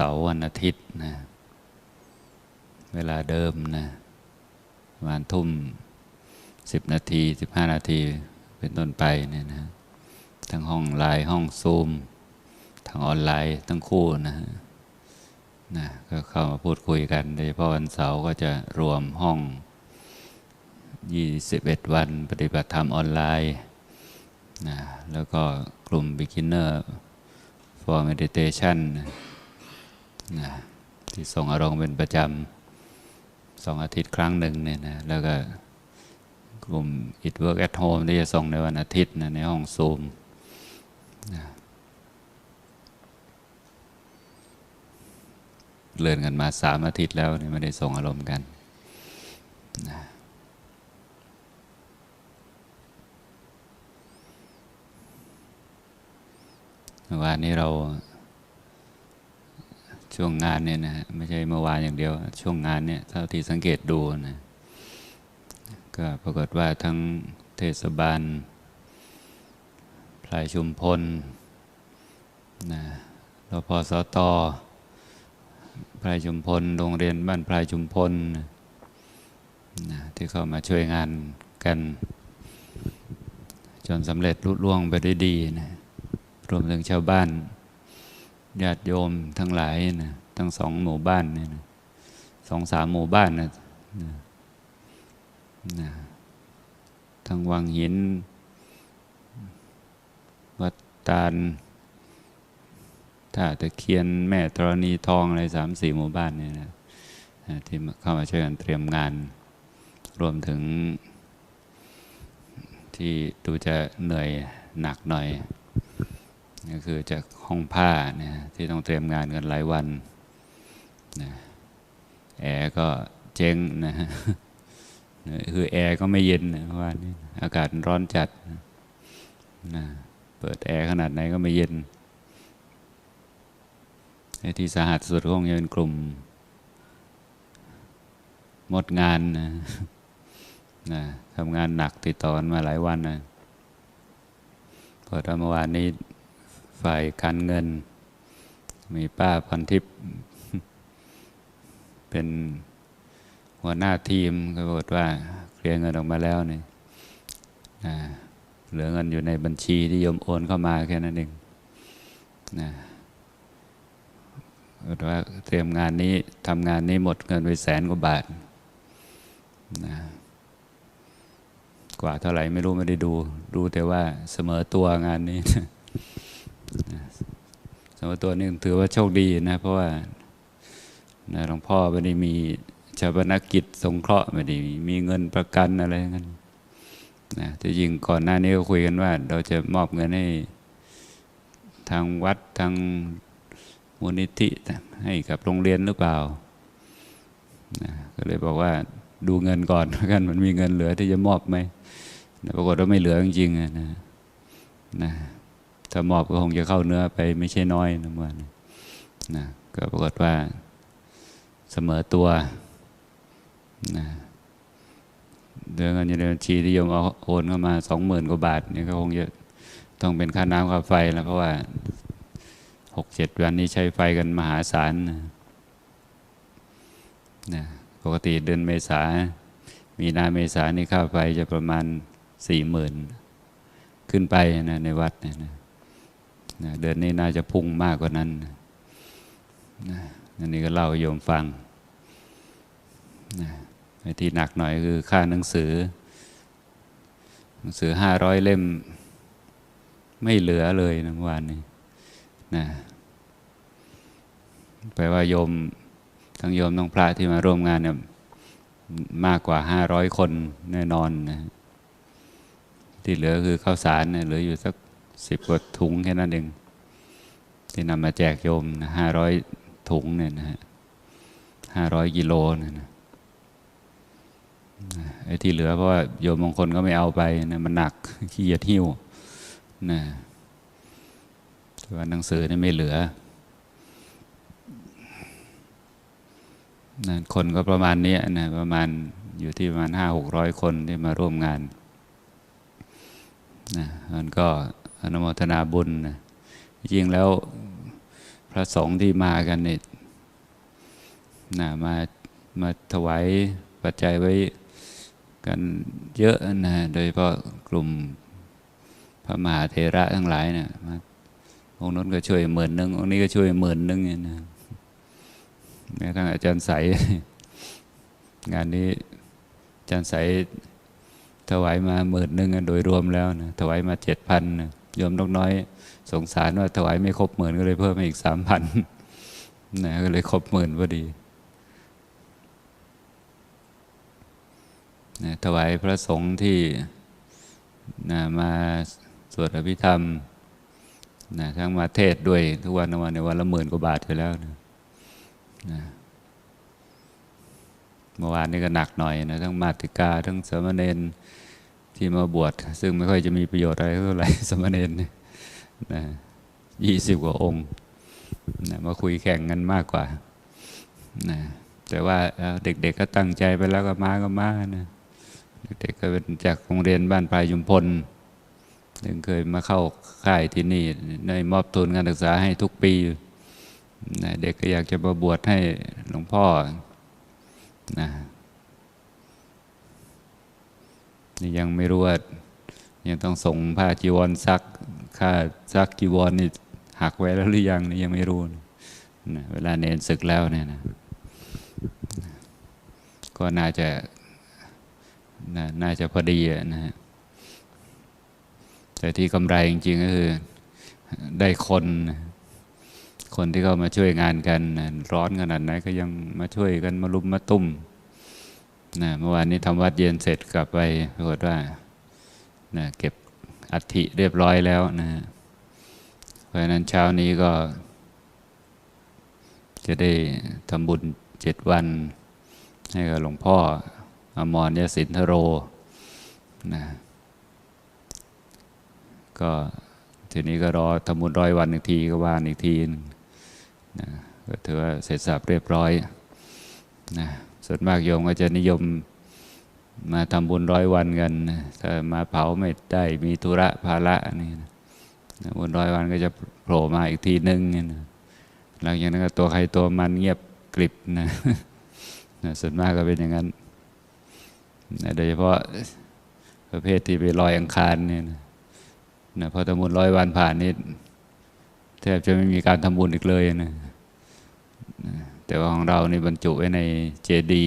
เสาร์วันอาทิตย์นะเวลาเดิมนะประมาณทุ่มสิบนาทีสิบห้านาทีเป็นต้นไปเนี่ยนะทั้งห้องไลน์ห้องซูมทางออนไลน์ทั้งคู่นะนะก็เข้ามาพูดคุยกันโดยเฉพาะวันเสาร์ก็จะรวมห้อง 21 วันปฏิบัติธรรมออนไลน์นะแล้วก็กลุ่ม beginner for meditation นะ นะที่ส่งอารมณ์เป็นประจำสองอาทิตย์ครั้งหนึ่งเนี่ยนะแล้วก็กลุ่ม it work at home ที่จะส่งในวันอาทิตย์นะในห้องซูมนะเลื่อนกันมาสามอาทิตย์แล้วนี่ไม่ได้ส่งอารมณ์กันนะวานนี้เรา ช่วงงานเนี่ยนะไม่ใช่เมื่อวานอย่างเดียว ช่วงงานเนี่ยเท่าที่สังเกตดูนะก็ปรากฏว่าทั้งเทศบาลพลายชุมพลนะรพสตพลายชุมพลโรงเรียนบ้านพลายชุมพลนะที่เข้ามาช่วยงานกัน จนสำเร็จลุล่วงไปได้ดีนะรวมถึงชาวบ้าน ญาติโยมทั้งหลายนะทั้งสองหมู่บ้านเนี่ยนะสองสามหมู่บ้านนะนะนะทั้งวังหิน วัดตาลท่าตะเคียนแม่ธรณีทองอะไรสามสี่หมู่บ้านเนี่ยนะนะที่เข้ามาช่วยกันเตรียมงาน รวมถึงที่ดูจะเหนื่อยหนักหน่อย ก็คือจากห้องผ้าเนี่ยที่ต้องเตรียมงานกันหลายวันนะแอร์ก็เจ๊งนะฮะคือแอร์ก็ไม่เย็นนะเพราะว่านี่อากาศร้อนจัดนะเปิดแอร์ขนาดไหนก็ไม่เย็นไอ้ที่สาหัสสุดคงจะเป็นกลุ่มหมดงานนะนะทำงานหนักติดต่อกันมาหลายวันนะพอตอนเมื่อวานนี้ ฝ่ายการเงิน มีป้าพันทิพย์เป็นหัวหน้าทีมก็บอกว่าเคลียร์เงินออกมาแล้วนี่เหลือเงินอยู่ในบัญชีที่โยมโอนเข้ามาแค่นั้นเองนะบอกว่าเตรียมงานนี้ทำงานนี้หมดเงินไปแสนกว่าบาทนะกว่าเท่าไหร่ไม่รู้ไม่ได้ดูดูแต่ว่าเสมอตัวงานนี้ เสมอตัวนี่ถือว่าโชคดีนะ เพราะว่าหลวงพ่อไม่ได้มีชาปนกิจสงเคราะห์ไม่ได้มีเงินประกันอะไรกันนะที่จริงก่อนหน้านี้ก็คุยกันว่า เราจะมอบเงินให้ทางวัดทางมูลนิธิให้กับโรงเรียนหรือเปล่านะก็เลยบอกว่าดูเงินก่อนกันมันมีเงินเหลือที่จะมอบไหมนะปรากฏว่าไม่เหลือจริงๆนะนะ ถ้ามอบก็คงจะเข้าเนื้อไปไม่ใช่น้อยนะเมื่อวานนะก็ปรากฏว่าเสมอตัวนะเดือนเงินอยู่ในบัญชีที่โยมเอาโอนเข้ามาสองหมื่นกว่าบาทนี่ก็คงจะต้องเป็นค่าน้ำค่าไฟแล้วเพราะว่าหกเจ็ดวันนี้ใช้ไฟกันมหาศาลนะนะปกติเดือนเมษา มีนาเมษานี่ค่าไฟจะประมาณสี่หมื่นขึ้นไปนะในวัดเนี่ยนะ นะเดือนนี้น่าจะพุ่งมากกว่านั้นนะอันนี้ก็เล่าโยมฟังนะที่หนักหน่อยคือค่าหนังสือ หนังสือห้าร้อยเล่ม ไม่เหลือเลยนะเมื่อวานนี้นะแปลว่าโยมทั้งโยมทั้งพระที่มาร่วมงานเนี่ยมากกว่าห้าร้อยคนแน่นอนนะที่เหลือคือข้าวสารเนี่ยเหลืออยู่สัก สิบกว่าถุงแค่นั้นเองที่นำมาแจกโยมห้าร้อยถุงเนี่ยนะฮะห้าร้อยกิโลเนี่ยนะไอ้ที่เหลือเพราะว่าโยมบางคนก็ไม่เอาไปนะมันหนักขี้เกียจหิ้วนะแต่ว่าหนังสือนี่ไม่เหลือนะคนก็ประมาณนี้นะประมาณอยู่ที่ประมาณห้าหกร้อยคนที่มาร่วมงานนะมันก็ อนุโมทนาบุญนะจริงแล้วพระสงฆ์ที่มากันเนี่ยนะมามาถวายปัจจัยไว้กันเยอะนะโดยเฉพาะกลุ่มพระมหาเทระทั้งหลายเนะี่ยองค์นั้นก็ช่วยหมื่นหนึ่งองค์นี้ก็ช่วยหมื่นหนึ่งเนี่ยนะแม้ทั้งอาจารย์ใสงานนี้อาจารย์ใสถวายมาหมื่นหนึ่งโดยรวมแล้วนะถวายมาเจ็ดพัน โยมนกน้อย สงสารว่าถวายไม่ครบหมื่นก็เลยเพิ่มมาอีกสามพันนะก็เลยครบหมื่นพอดีนะถวายพระสงฆ์ที่นะมาสวดอภิธรรมนะทั้งมาเทศด้วยทุกวันวันในวันละหมื่นกว่าบาทไปแล้วนะนะเมื่อวานนี้ก็หนักหน่อยนะทั้งมาติกาทั้งสมณเณร ที่มาบวชซึ่งไม่ค่อยจะมีประโยชน์อะไรเท่าไหร่สมณเณรนะยี่สิบกว่าองค์นะมาคุยแข่งกันมากกว่านะแต่ว่าเด็ก ๆ ก็ตั้งใจไปแล้วก็มาก็มานะเด็กๆก็เป็นจากโรงเรียนบ้านปลายยุมพลถึงเคยมาเข้าค่ายที่นี่ในมอบทุนการศึกษาให้ทุกปีนะเด็กก็อยากจะมาบวชให้หลวงพ่อนะ นี่ยังไม่รู้ว่ายังต้องส่งผ้าจีวรซักค่าซักจีวรนี่หักไว้แล้วหรือยังนี่ยังไม่รู้นะเวลาเนนศึกแล้วเนี่ยนะก็น่าจะนน่าจะพอดีนะฮะแต่ที่กำไรจริงๆก็คือได้คน คนที่เข้ามาช่วยงานกัน ร้อนขนาดไหนก็ยังมาช่วยกันมาลุมมาตุ้ม นะเมื่อวานนี้ทำวัดเย็นเสร็จกลับไปปรากฏว่านะเก็บอัฐิเรียบร้อยแล้วนะเพราะนั้นเช้านี้ก็ จะได้ทำบุญเจ็ดวัน ให้กับหลวงพ่อ อมรยสินทโรนะก็ทีนี้ก็รอทำบุญร้อยวันอีกทีก็ว่านอีกทีนะก็ถือว่าเสร็จสับเรียบร้อยนะ ส่วนมากโยมก็จะนิยมมาทำบุญร้อยวันกันถ้ามาเผาไม่ได้มีธุระภาระนี่นะบุญร้อยวันก็จะโผล่มาอีกทีนึงนะหลังจากนั้นก็ตัวใครตัวมันเงียบกริบนะนะส่วนมากก็เป็นอย่างนั้นนะโดยเฉพาะประเภทที่ไปลอยอังคารเนี่ยนะนะพอทำบุญร้อยวันผ่านนี้แทบจะไม่มีการทำบุญอีกเลยนะ แต่ว่าของเรานี่บรรจุไว้ในเจดี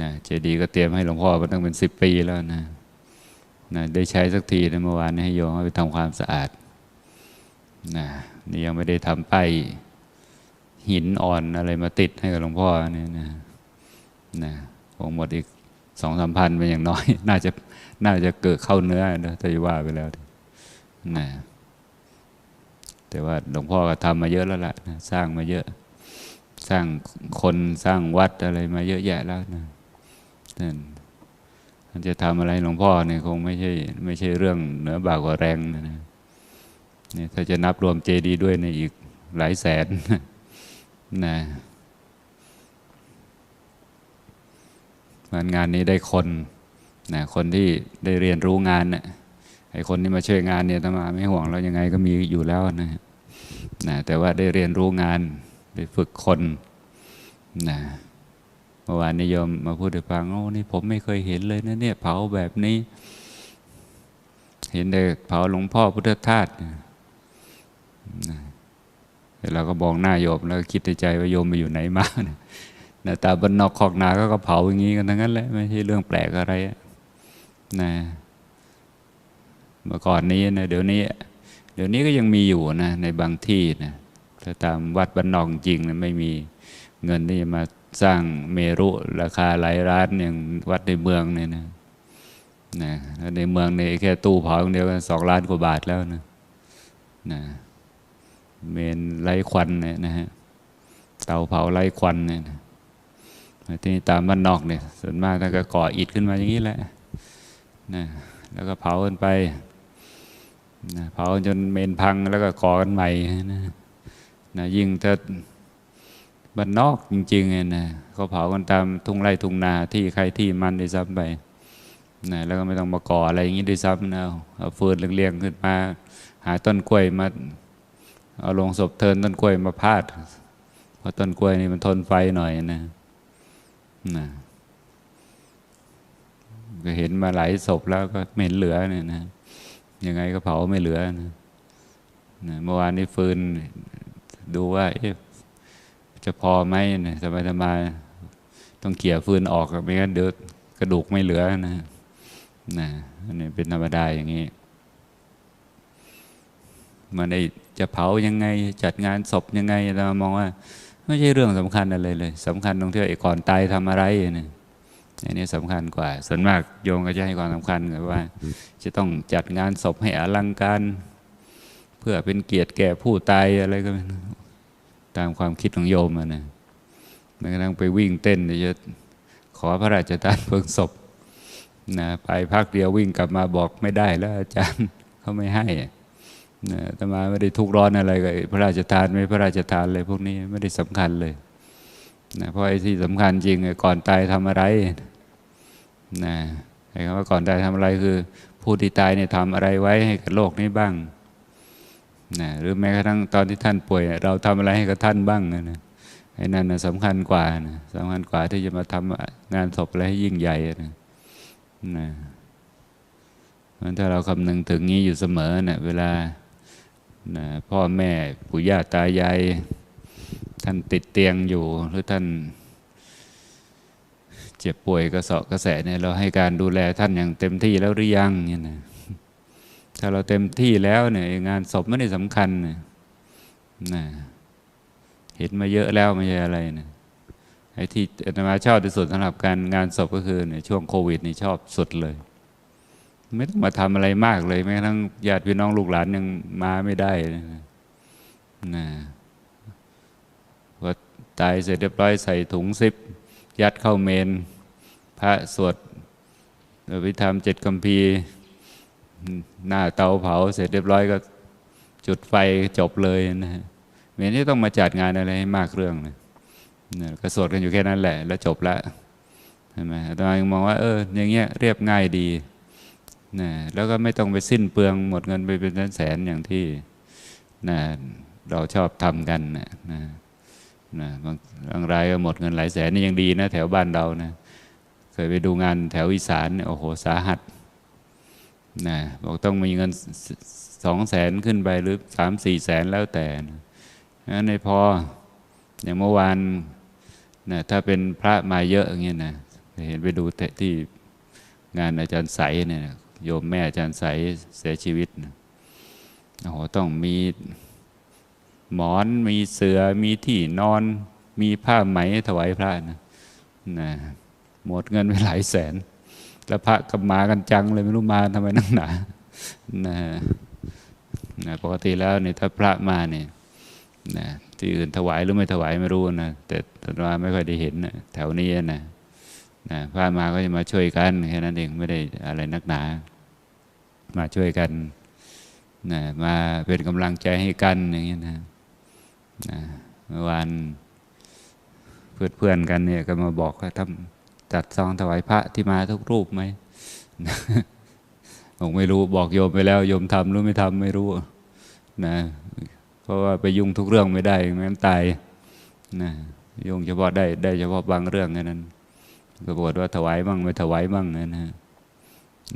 นะเจดีก็เตรียมให้หลวงพ่อมาตั้งเป็นสิบปีแล้วนะนะได้ใช้สักทีในเมื่อวานนี้ให้โยมไปทำความสะอาดนะนี่ยังไม่ได้ทำป้ายหินอ่อนอะไรมาติดให้กับหลวงพ่อเนี่ยนะนะคงหมดอีกสองสามพันเป็นอย่างน้อย น่าจะน่าจะเกิดเข้าเนื้อนะถ้าจะว่าไปแล้วนะแต่ว่าหลวงพ่อก็ทำมาเยอะแล้วล่ะนะสร้างมาเยอะ สร้างคนสร้างวัดอะไรมาเยอะแยะแล้วนะนั่นมันจะทำอะไรหลวงพ่อเนี่ยคงไม่ใช่ไม่ใช่เรื่องเหนือบากว่าแรงนะนี่ถ้าจะนับรวมเจดีด้วยในอีกหลายแสนนะงานนี้ได้คนนะคนที่ได้เรียนรู้งานนะไอ้คนที่มาช่วยงานเนี่ยตมาไม่ห่วงเรายังไงก็มีอยู่แล้วนะนะแต่ว่าได้เรียนรู้งาน ได้ฝึกคนนะเมื่อวานนิยมมาพูดให้ฟังโอ้นี่ผมไม่เคยเห็นเลยนะเนี่ยเผาแบบนี้ เห็นแต่เผาหลวงพ่อพุทธทาสนะเราก็บอกหน้าโยมแล้วคิดในใจว่าโยมไปอยู่ไหนมานะแต่บนนอกขอกนาก็เผาอย่างนี้กันทั้งนั้นแหละไม่ใช่เรื่องแปลกอะไรนะเมื่อก่อนนี้นะเดี๋ยวนี้ เดี๋ยวนี้ก็ยังมีอยู่นะในบางที่นะ ถ้าตามวัดบ้านนอกจริงนะไม่มีเงินที่จะมาสร้างเมรุราคาหลายล้านอย่างวัดในเมืองเนี่ยนะนะในเมืองในแค่ตู้เผาเดียวกันสองล้านกว่าบาทแล้วนะนะเมนไร้ควันเนี่ยนะฮะเตาเผาไร้ควันเนี่ยนะที่ตามบ้านนอกเนี่ยส่วนมากถ้าก็ก่ออิฐขึ้นมาอย่างนี้แหละนะแล้วก็เผากันไปนะเผาจนเมนพังแล้วก็ก่อกันใหม่นะ นะยิ่งถ้าบ้านนอกจริงๆเนี่ยนะเขาเผากันตามทุ่งไร่ทุ่งนาที่ใครที่มันได้ซ้ำไปนะแล้วก็ไม่ต้องมาก่ออะไรอย่างนี้ด้วยซ้ำนะเอาฟืนเรียงๆขึ้นมา หาต้นกล้วยมาเอาลงศพเทินต้นกล้วยมาพาดเพราะต้นกล้วยนี่มันทนไฟหน่อยนะนะก็เห็นมาหลายศพแล้วก็ไม่เห็นเหลือเนี่ยนะยังไงก็เผาไม่เหลือนะนะเมื่อวานนี้ฟืน ดูว่าเอ๊ะจะพอไหมเนี่ยทำไมทำไมต้องเกี่ยฟืนออกไม่งั้นเดี๋ยวกระดูกไม่เหลือนะนะอันนี้เป็นธรรมดาอย่างนี้มันไอจะเผายังไงจัดงานศพยังไงเรามองว่า ไม่ใช่เรื่องสำคัญอะไรเลยสำคัญตรงที่ไอ้ก่อนตายทำอะไรเนี่ยอันนี้สำคัญกว่าส่วนมากโยมก็จะให้ความสำคัญกับว่า จะต้องจัดงานศพให้อลังการ เพื่อเป็นเกียรติแก่ผู้ตายอะไรก็ ตามความคิดของโยมอะนะแม้กระทั่งไปวิ่งเต้นจะขอพระราชทานเพลิงศพนะไปพักเดียววิ่งกลับมาบอกไม่ได้แล้วอาจารย์เขาไม่ให้นะตมาไม่ได้ทุกร้อนอะไรกับพระราชทานไม่พระราชทานเลยพวกนี้ไม่ได้สำคัญเลยนะเพราะไอ้ที่สำคัญจริงก่อนตายทำอะไรนะไอ้คำว่าก่อนตายทำอะไรคือ ผู้ที่ตายเนี่ยทำอะไรไว้ให้กับโลกนี้บ้าง นะหรือแม้กระทั่งตอนที่ท่านป่วย เราทำอะไรให้กับท่านบ้างนะนะไอ้นั่นนะสำคัญกว่านะสำคัญกว่าที่จะมาทำงานศพอะไรให้ยิ่งใหญ่นะนะมันถ้าเราคำนึงถึงนี้อยู่เสมอเนะี่ยเวลานะพ่อแม่ปู่ย่าตายายท่านติดเตียงอยู่หรือท่านเจ็บป่วยกระสาะกระแสเนี่ยเราให้การดูแลท่านอย่างเต็มที่แล้วหรือยังเนี่ยนะ ถ้าเราเต็มที่แล้วเนี่ยงานศพไม่ได้สำคัญนะเห็นมาเยอะแล้วไม่ใช่อะไรนะไอ้ที่อาตมาชอบที่สุดสำหรับการงานศพก็คือในช่วงโควิดนี่ชอบสุดเลย ไม่ต้องมาทำอะไรมากเลยแม้กระทั่งญาติพี่น้องลูกหลานยังมาไม่ได้นะนะพอตายเสร็จเรียบร้อยใส่ถุงซิป ยัดเข้าเมน พระสวดอภิธรรมเจ็ดกัมพี หน้าเตาเผาเสร็จเรียบร้อยก็จุดไฟจบเลยนะฮะเมนที่ต้องมาจัดงานอะไรให้มากเรื่องเลยนะก็สวดกันอยู่แค่นั้นแหละ แล้วจบละใช่ไหมอาตมายังมองว่าเอออย่างเงี้ยเรียบง่ายดีนะแล้วก็ไม่ต้องไปสิ้นเปลืองหมดเงินไปเป็นแสนๆอย่างที่นะเราชอบทำกันนะนะนะบางบางรายก็หมดเงินหลายแสนนี่ยังดีนะ แถวบ้านเรานะเคยไปดูงานแถวอีสานเนี่ยโอ้โหสาหัส นะบอกต้องมีเงินสองแสนขึ้นไปหรือสามสี่แสนแล้วแต่นะนั้นในพออย่างเมื่อวานนะถ้าเป็นพระมาเยอะอย่างเงี้ยนะเห็นไปดูที่งานอาจารย์ใสเนี่ยโยมแม่อาจารย์ใสเสียชีวิตนะโอ้โหต้องมีหมอนมีเสือมีที่นอน มีผ้าไหมถวายพระนะนะหมดเงินไปหลายแสน แล้วพระก็มากันจังเลยไม่รู้มาทำไมนักหนานะนะปกติแล้วเนี่ยถ้าพระมาเนี่ยนะที่อื่นถวายหรือไม่ถวายไม่รู้นะแต่ตอนมาไม่ค่อยได้เห็นนะแถวนี้นะนะพระมาก็จะมาช่วยกันแค่นั้นเองไม่ได้อะไรนักหนา มาช่วยกันนะมาเป็นกำลังใจให้กันอย่างเงี้ยนะนะเมื่อวานเพื่อนเพื่อนกันเนี่ยก็มาบอกว่าทำ จัดซองถวายพระที่มาทุกรูปไหมผมไม่รู้บอกโยมไปแล้วโยมทำหรือไม่ทำไม่รู้นะเพราะว่าไปยุ่งทุกเรื่องไม่ได้ไม่งั้นตายนะยุ่งเฉพาะได้ได้เฉพาะบางเรื่องแค่นั้นก็บอกว่าถวายบ้างไม่ถวายบ้างนะนะ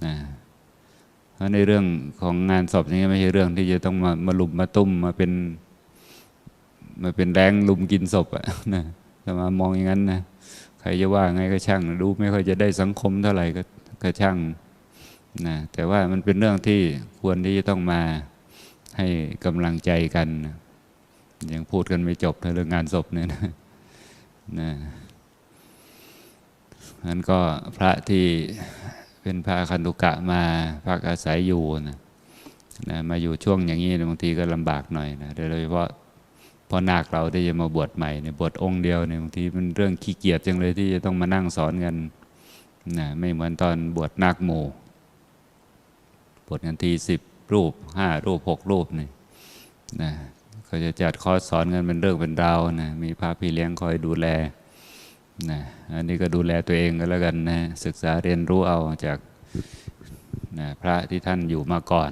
นะเพราะในเรื่องของงานศพนี้ไม่ใช่เรื่องที่จะต้องมามาลุมมาตุ้มมาเป็นมาเป็นแรงลุมกินศพอะนะแต่มามองอย่างนั้นนะ ครจะว่าไงก็ช่างดูไม่ค่อยจะได้สังคมเท่าไหร่ก็ก็ช่างนะแต่ว่ามันเป็นเรื่องที่ควรที่จะต้องมาให้กำลังใจกันนะยังพูดกันไม่จบเรื่องงานศพเนี่ยนะนะนั้นก็พระที่เป็นพระคันธุกะมาพักอาศัยอยู่นะนะมาอยู่ช่วงอย่างนี้บางทีก็ลำบากหน่อยนะโดยเฉพาะ อนาคเราที่จะมาบวชใหม่เนี่ยบวชองค์เดียวเนี่ยบางทีมันเรื่องขี้เกียจจังเลยที่จะต้องมานั่งสอนกันนะไม่เหมือนตอนบวชนาคหมู่บวชกันทีสิบรูปห้ารูปหกรูปนี่นะก็จะจัดคอร์สสอนกันเป็นเรื่องเป็นราวนะมีพระพี่เลี้ยงคอยดูแลนะอันนี้ก็ดูแลตัวเองก็แล้วกันนะศึกษาเรียนรู้เอาจากนะพระที่ท่านอยู่มาก่อน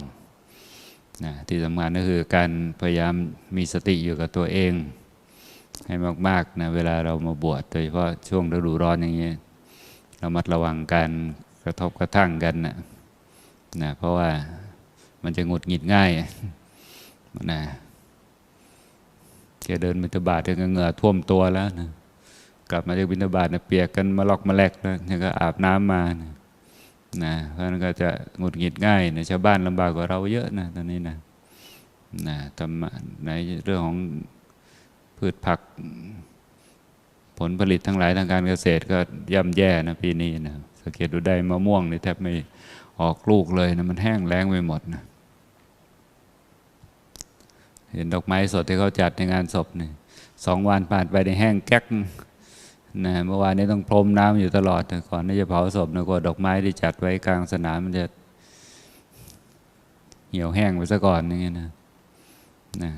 นะที่สำคัญก็คือการพยายามมีสติอยู่กับตัวเอง ให้มากๆนะเวลาเรามาบวชโดยเฉพาะช่วงฤดูร้อนอย่างเงี้ยเรามัดระวังการกระทบกระทั่งกันนะนะเพราะว่ามันจะหงุดหงิดง่ายนะแกเดินบิณฑบาตเดินเหงื่อท่วมตัวแล้วนะกลับมาจากบิณฑบาตนะเปียกกันมาลอกมาแลกแล้วก็อาบน้ำมานะ นะเพราะนั้นก็จะหงุดหงิดง่ายนะชาวบ้านลำบากกว่าเราเยอะนะตอนนี้นะนะธรรมะในเรื่องของพืชผักผลผลิตทั้งหลายทางการเกษตรก็ย่ำแย่นะปีนี้นะสังเกตดูได้มะม่วงนี่แทบไม่ออกลูกเลยนะมันแห้งแล้งไปหมดนะเห็นดอกไม้สดที่เขาจัดในงานศพนี่สองวันผ่านไปในแห้งแก๊ก นะเมื่อวานนี้ต้องพรมน้ำอยู่ตลอดก่อนที่จะเผาศพนะกลัวดอกไม้ที่จัดไว้กลางสนามมันจะเหี่ยวแห้งไปซะก่อนอย่างเงี้ยนะนะ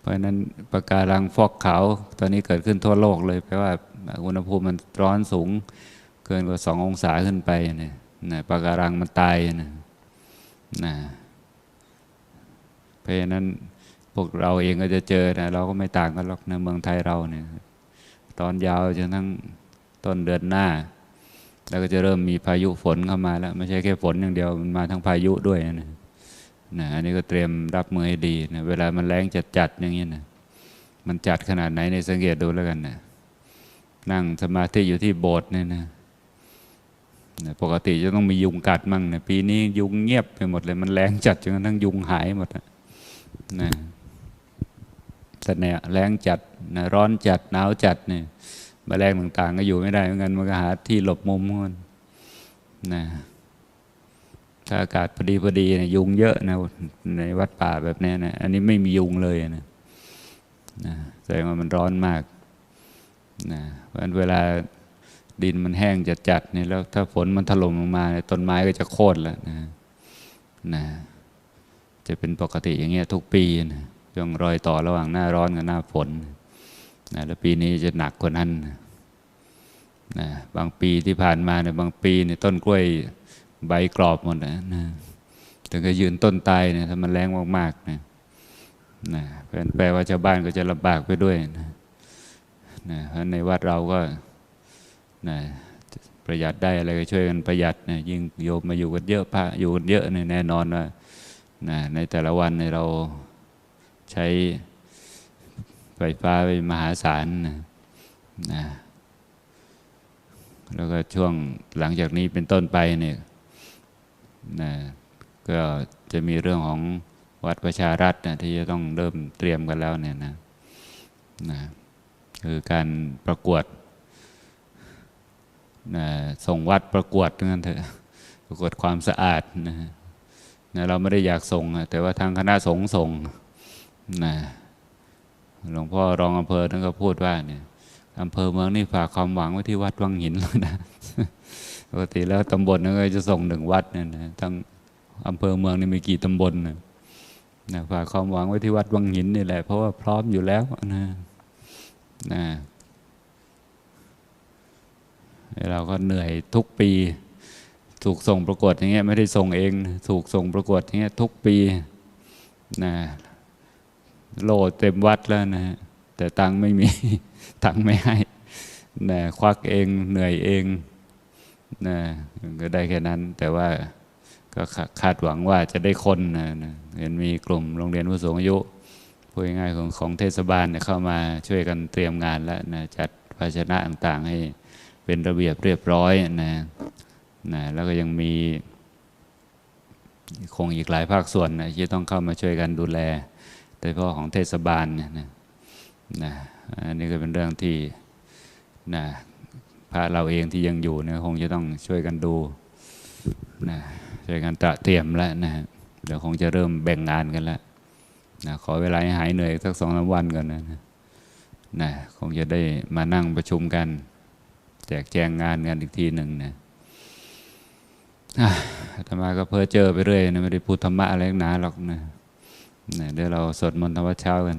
เพราะฉะนั้นปะการังฟอกขาวตอนนี้เกิดขึ้นทั่วโลกเลยเพราะว่าอุณหภูมิมันร้อนสูง เกินกว่าสององศาขึ้นไปเนี่ยนะปะการังมันตายนะนะเพราะฉะนั้นพวกเราเองก็จะเจอนะเราก็ไม่ต่างกันหรอกในะเมืองไทยเราเนี่ย ตอนยาวจนทั้งต้นเดือนหน้า แล้วก็จะเริ่มมีพายุฝนเข้ามาแล้ว ไม่ใช่แค่ฝนอย่างเดียวมันมาทั้งพายุด้วยนะนะอันนี้ก็เตรียมรับมือให้ดีนะเวลามันแรงจัดจัดอย่างนี้นะมันจัดขนาดไหนในสังเกตดูแล้วกันนะนั่งสมาธิอยู่ที่โบสถ์เนี่ยนะนะปกติจะต้องมียุงกัดมั่งนะปีนี้ยุงเงียบไปหมดเลย มันแรงจัดจนกระทั่งยุงหายหมดอะนะ แต่เนี่ยแรงจัดนะร้อนจัดหนาวจัดเนี่ยมแมลงต่างๆ ก็อยู่ไม่ได้เหมือนกันมันก็หาที่หลบมุมมันนะถ้าอากาศพอดีพอดีนะยุงเยอะนะในวัดป่าแบบนี้นะอันนี้ไม่มียุงเลยนะนะแสดงว่ามันร้อนมากนะเพราะฉะนั้นเวลาดินมันแห้งจัดๆเนี่ยแล้วถ้าฝนมันถล่มลงมาเนี่ยต้นไม้ก็จะโค่นแล้วนะนะจะเป็นปกติอย่างเงี้ยทุกปีนะ ช่วงรอยต่อระหว่างหน้าร้อนกับหน้าฝนนะแล้วปีนี้จะหนักกว่านั้นนะบางปีที่ผ่านมาเนี่ยบางปีเนี่ยต้นกล้วยใบกรอบหมดนะนะถึงก็ยืนต้นตายเนี่ยถ้ามันแรงมากๆนะนะแปลว่าชาวบ้านก็จะลำบากไปด้วยนะนะเพราะในวัดเราก็นะประหยัดได้อะไรก็ช่วยกันประหยัดนะยิ่งโยมมาอยู่กันเยอะพระอยู่กันเยอะเนี่ยแน่นอนว่านะในแต่ละวันในเรา ใช้ไฟฟ้าไปมหาศาลนะนะแล้วก็ช่วงหลังจากนี้เป็นต้นไปเนี่ยนะก็จะมีเรื่องของวัดประชารัฐนะที่จะต้องเริ่มเตรียมกันแล้วเนี่ยนะนะคือการประกวดนะส่งวัดประกวดนั่นเถอะประกวดความสะอาดนะนะเราไม่ได้อยากส่ง แต่ว่าทางคณะสงฆ์ส่ง นะหลวงพ่อรองอำเภอท่านก็พูดว่าเนี่ยอำเภอเมืองนี่ฝากความหวังไว้ที่วัดวังหินแล้วนะปกติแล้วตำบลนั้นก็จะส่งหนึ่งวัดเนี่ยนะทั้งอำเภอเมืองนี่มีกี่ตำบลนะนะฝากความหวังไว้ที่วัดวังหินนี่แหละ เพราะว่าพร้อมอยู่แล้วนะนะเราก็เหนื่อยทุกปี ถูกส่งประกวดอย่างเงี้ยไม่ได้ส่งเอง ถูกส่งประกวดอย่างเงี้ยทุกปีนะ โลเต็มวัดแล้วนะแต่ตังไม่มีตังไม่ให้นะควักเองเหนื่อยเองนะก็ได้แค่นั้น แต่ว่าก็คาดหวังว่าจะได้คนนะนะเห็นมีกลุ่มโรงเรียนผู้สูงอายุพูดง่ายของของเทศบาลเนี่ยเข้ามาช่วยกันเตรียมงานแล้วนะจัดภาชนะต่างๆ ให้เป็นระเบียบเรียบร้อยนะนะแล้วก็ยังมีคงอีกหลายภาคส่วนนะที่ต้องเข้ามาช่วยกันดูแล โดยเฉพาะของเทศบาลเนี่ยนะนะอันนี้ก็เป็นเรื่องที่นะพระเราเองที่ยังอยู่เนี่ยคงจะต้องช่วยกันดูนะช่วยกันตระเตรียมแล้วนะเดี๋ยวคงจะเริ่มแบ่งงานกันแล้วนะขอเวลาให้หายเหนื่อยสักสองสามวันก่อนนะนะคงจะได้มานั่งประชุมกัน แจกแจงงานกันอีกทีหนึ่งนะอาตมาก็เพ้อเจอไปเรื่อยนะไม่ได้พูดธรรมะอะไรนักหนาหรอกนะ นะเดี๋ยวเราสวดมนต์ธรรมะเช้ากัน